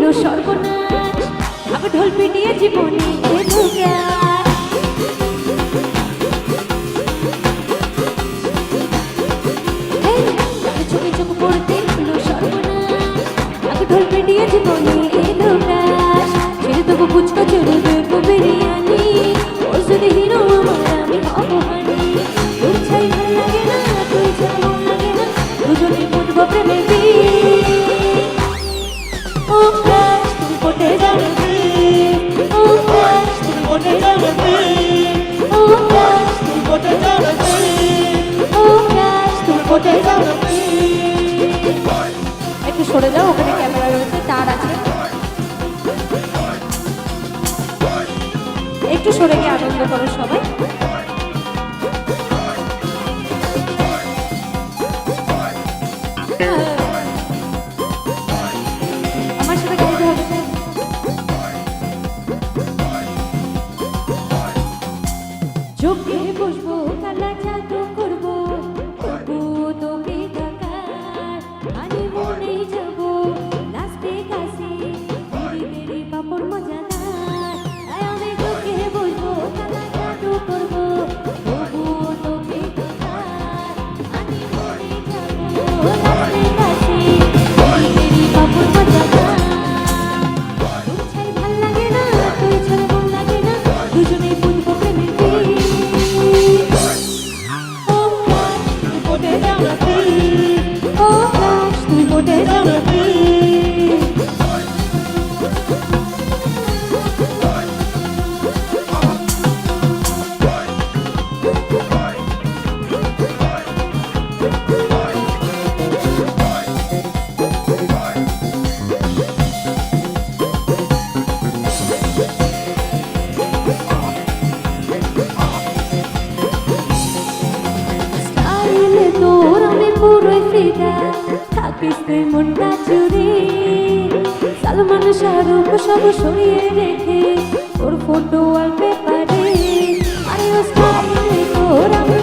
হলো সর্বনাশ। আগে ঢোল পিটিয়ে জীবনে এলো চোখে চোখে পড়তেই হলো সর্বনাশ। আগে ঢোল পিটিয়ে জীবনে এলো ছেড়ে দেবো ফুচকা, ছেড়ে দেবো বিরিয়ানি। ও যদি হিরো আমার, আমি হব তোর ছাই ভালো লাগে না তুই ছাড়া মন লাগে না। দুজনে ফুটবো প্রেমে ও ক্রাশ যাবে একটু সরে যাও, ওখানে ক্যামেরা রয়েছে, তার আছে। একটু সরে গিয়ে আনন্দ করো সবাই। আমার সাথে গাইতে হবে। চোখে বসবো কালা থাকিস তুই মনটা চুরি। সালমান শাহরুখ সব সরিয়ে রেখে ওর ফটো আর পেপারে আরে ও স্টাইলে তোর আমি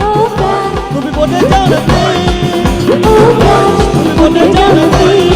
Oh open, open, open, open, open, open, open, open, open, open, open, open, open,